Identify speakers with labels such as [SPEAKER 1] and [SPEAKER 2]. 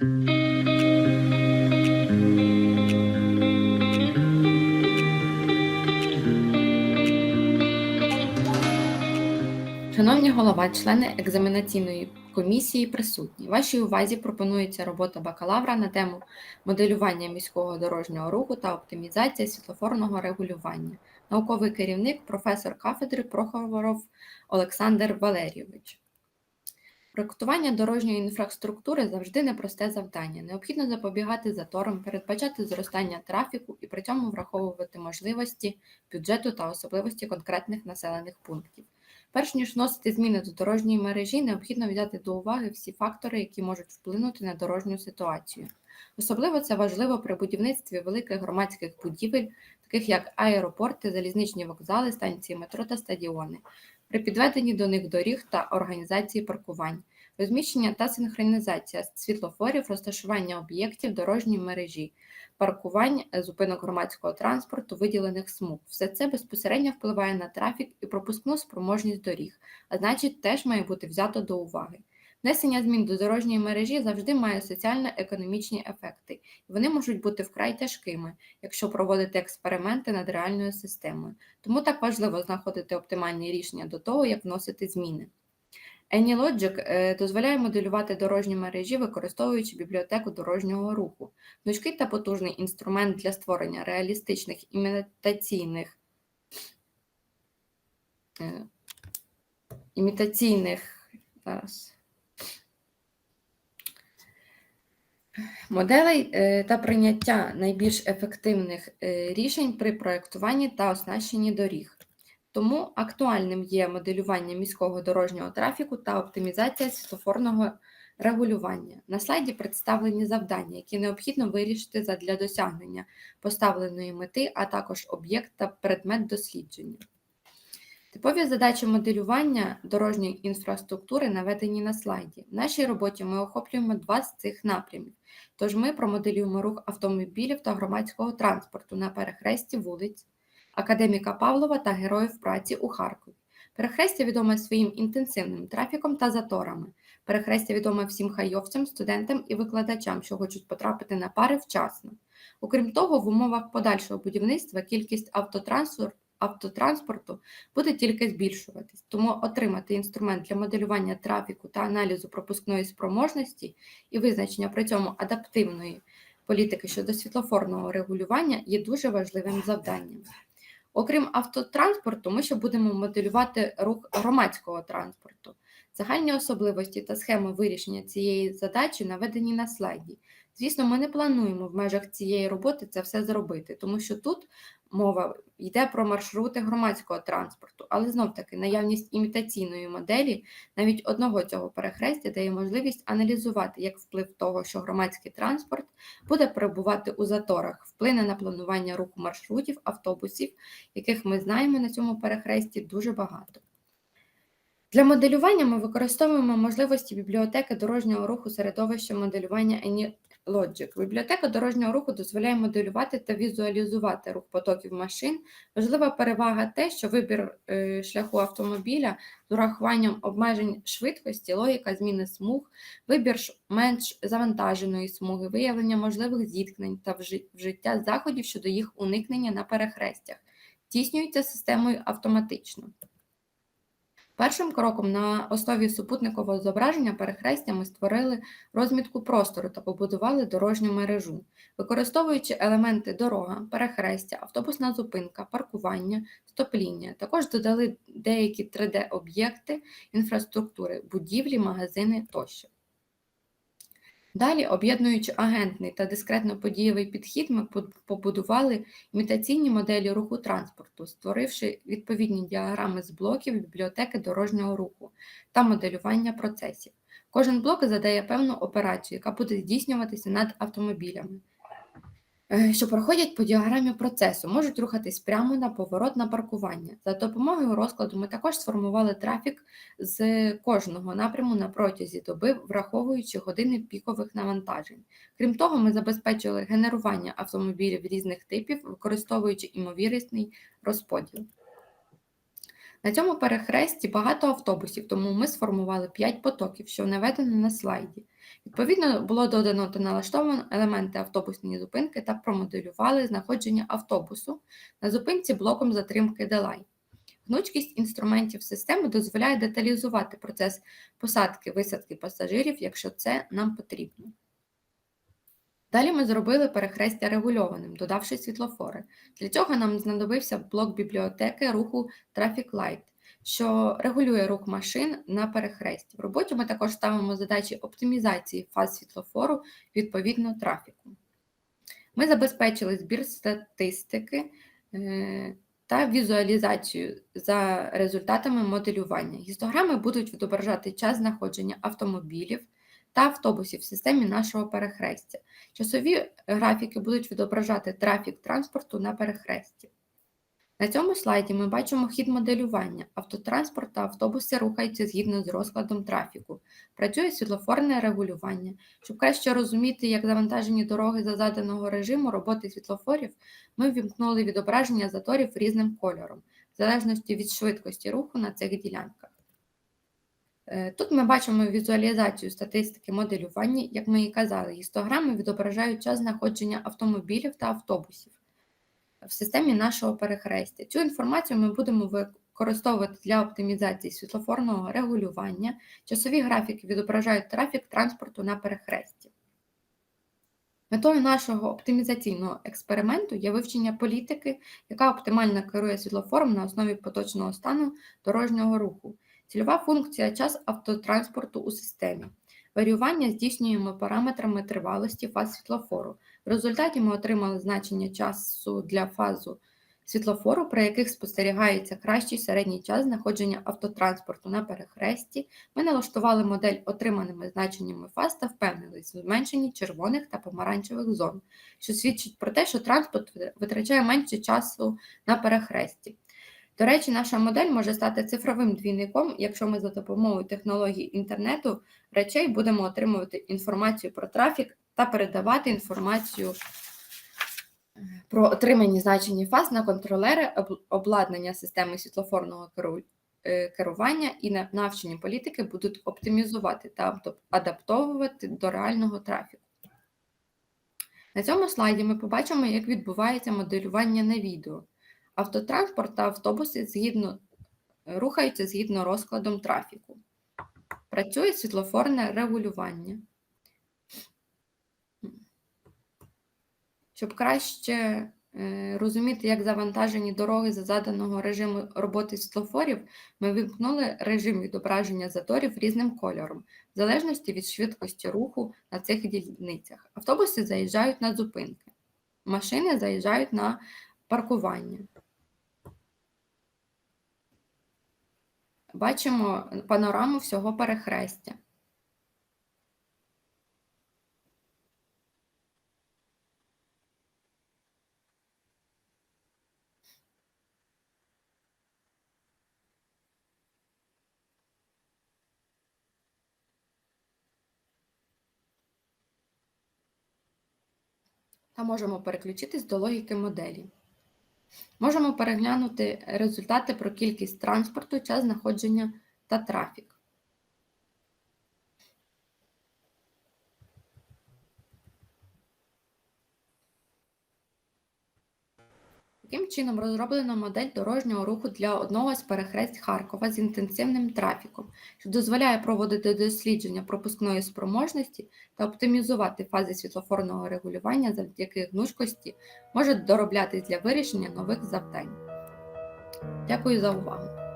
[SPEAKER 1] Шановні голова, члени екзаменаційної комісії присутні. Вашій увазі пропонується робота бакалавра на тему моделювання міського дорожнього руху та оптимізація світлофорного регулювання. Науковий керівник, професор кафедри Прохоров Олександр Валерійович. Проектування дорожньої інфраструктури завжди непросте завдання. Необхідно запобігати заторам, передбачати зростання трафіку і при цьому враховувати можливості бюджету та особливості конкретних населених пунктів. Перш ніж вносити зміни до дорожньої мережі, необхідно взяти до уваги всі фактори, які можуть вплинути на дорожню ситуацію. Особливо це важливо при будівництві великих громадських будівель, таких як аеропорти, залізничні вокзали, станції метро та стадіони, при підведенні до них доріг та організації паркувань, розміщення та синхронізація світлофорів, розташування об'єктів дорожньої мережі, паркувань, е, зупинок громадського транспорту, виділених смуг. Все це безпосередньо впливає на трафік і пропускну спроможність доріг, а значить, теж має бути взято до уваги. Внесення змін до дорожньої мережі завжди має соціально-економічні ефекти, і вони можуть бути вкрай тяжкими, якщо проводити експерименти над реальною системою. Тому так важливо знаходити оптимальні рішення до того, як вносити зміни. AnyLogic е, дозволяє моделювати дорожні мережі, використовуючи бібліотеку дорожнього руху. Гнучкий та потужний інструмент для створення реалістичних імітаційних е, імітаційних зараз, моделей е, та прийняття найбільш ефективних рішень при проєктуванні та оснащенні доріг. Тому актуальним є моделювання міського дорожнього трафіку та оптимізація світлофорного регулювання. На слайді представлені завдання, які необхідно вирішити для досягнення поставленої мети, а також об'єкт та предмет дослідження. Типові задачі моделювання дорожньої інфраструктури наведені на слайді. В нашій роботі ми охоплюємо два з цих напрямів. Тож ми промоделюємо рух автомобілів та громадського транспорту на перехресті вулиць академіка Павлова та героїв праці у Харкові. Перехрестя відоме своїм інтенсивним трафіком та заторами. Перехрестя відоме всім хайовцям, студентам і викладачам, що хочуть потрапити на пари вчасно. Окрім того, в умовах подальшого будівництва кількість автотранспорту автотранспорту буде тільки збільшуватись, тому отримати інструмент для моделювання трафіку та аналізу пропускної спроможності і визначення при цьому адаптивної політики щодо світлофорного регулювання є дуже важливим завданням. Окрім автотранспорту, ми ще будемо моделювати рух громадського транспорту. Загальні особливості та схеми вирішення цієї задачі наведені на слайді. Звісно, ми не плануємо в межах цієї роботи це все зробити, тому що тут мова йде про маршрути громадського транспорту, але знов-таки наявність імітаційної моделі навіть одного цього перехрестя дає можливість аналізувати, як вплив того, що громадський транспорт буде перебувати у заторах, вплине на планування руху маршрутів, автобусів, яких ми знаємо на цьому перехресті дуже багато. Для моделювання ми використовуємо можливості бібліотеки дорожнього руху середовища моделювання Logic. Бібліотека дорожнього руху дозволяє моделювати та візуалізувати рух потоків машин. Важлива перевага те, що вибір е, шляху автомобіля з урахуванням обмежень швидкості, логіка зміни смуг, вибір менш завантаженої смуги, виявлення можливих зіткнень та вжиття заходів щодо їх уникнення на перехрестях, здійснюється системою автоматично. Першим кроком на основі супутникового зображення перехрестя ми створили розмітку простору та побудували дорожню мережу, використовуючи елементи дорога, перехрестя, автобусна зупинка, паркування, стопління. Також додали деякі 3D-об'єкти інфраструктури, будівлі, магазини тощо. Далі, об'єднуючи агентний та дискретно-подієвий підхід, ми побудували імітаційні моделі руху транспорту, створивши відповідні діаграми з блоків бібліотеки дорожнього руху та моделювання процесів. Кожен блок задає певну операцію, яка буде здійснюватися над автомобілями. Е, що проходять по діаграмі процесу, можуть рухатись прямо на поворот на паркування. За допомогою розкладу ми також сформували трафік з кожного напряму на протязі доби, враховуючи години пікових навантажень. Крім того, ми забезпечили генерування автомобілів різних типів, використовуючи імовірісний розподіл. На цьому перехресті багато автобусів, тому ми сформували 5 потоків, що наведено на слайді. Відповідно, було додано та налаштовано елементи автобусної зупинки та промоделювали знаходження автобусу на зупинці блоком затримки Делай. Гнучкість інструментів системи дозволяє деталізувати процес посадки висадки пасажирів, якщо це нам потрібно. Далі ми зробили перехрестя регульованим, додавши світлофори. Для цього нам знадобився блок бібліотеки руху Traffic Light, що регулює рух машин на перехресті. В роботі ми також ставимо задачі оптимізації фаз світлофору відповідно трафіку. Ми забезпечили збір статистики е, та візуалізацію за результатами моделювання. Гістограми будуть відображати час знаходження автомобілів та автобусів в системі нашого перехрестя. Часові графіки будуть відображати трафік транспорту на перехресті. На цьому слайді ми бачимо хід моделювання. Автотранспорт та автобуси рухаються згідно з розкладом трафіку. Працює світлофорне регулювання. Щоб краще розуміти, як завантажені дороги за заданого режиму роботи світлофорів, ми ввімкнули відображення заторів різним кольором, в залежності від швидкості руху на цих ділянках. Е, Тут ми бачимо візуалізацію статистики моделювання, як ми і казали, гістограми відображають час знаходження автомобілів та автобусів в системі нашого перехрестя. Цю інформацію ми будемо використовувати для оптимізації світлофорного регулювання. Часові графіки відображають трафік транспорту на перехресті. Метою нашого оптимізаційного експерименту є вивчення політики, яка оптимально керує світлофором на основі поточного стану дорожнього руху. Цільова функція час автотранспорту у системі. Варіювання здійснюємо параметрами тривалості фаз світлофору. В результаті ми отримали значення часу для фазу світлофору, при яких спостерігається кращий середній час знаходження автотранспорту на перехресті. Ми налаштували модель отриманими значеннями фаз та впевнились в зменшенні червоних та помаранчевих зон, що свідчить про те, що транспорт витрачає менше часу на перехресті. До речі, наша модель може стати цифровим двійником, якщо ми за допомогою технологій інтернету речей будемо отримувати інформацію про трафік та передавати інформацію про отримані значені фаз на контролери обладнання системи світлофорного е, керування і навчені політики будуть оптимізувати та адаптовувати до реального трафіку. На цьому слайді ми побачимо, як відбувається моделювання на відео. Автотранспорт та автобуси згідно, рухаються згідно розкладом трафіку. Працює світлофорне регулювання. Щоб краще е, розуміти, як завантажені дороги за заданого режиму роботи світлофорів, ми вимкнули режим відображення заторів різним кольором, в залежності від швидкості руху на цих дільницях. Автобуси заїжджають на зупинки, машини заїжджають на паркування. Бачимо панораму всього перехрестя. Та можемо переключитись до логіки моделі. Можемо переглянути результати про кількість транспорту, час знаходження та трафік. Таким чином розроблена модель дорожнього руху для одного з перехресть Харкова з інтенсивним трафіком, що дозволяє проводити дослідження пропускної спроможності та оптимізувати фази світлофорного регулювання, завдяки гнучкості може дороблятись для вирішення нових завдань. Дякую за увагу!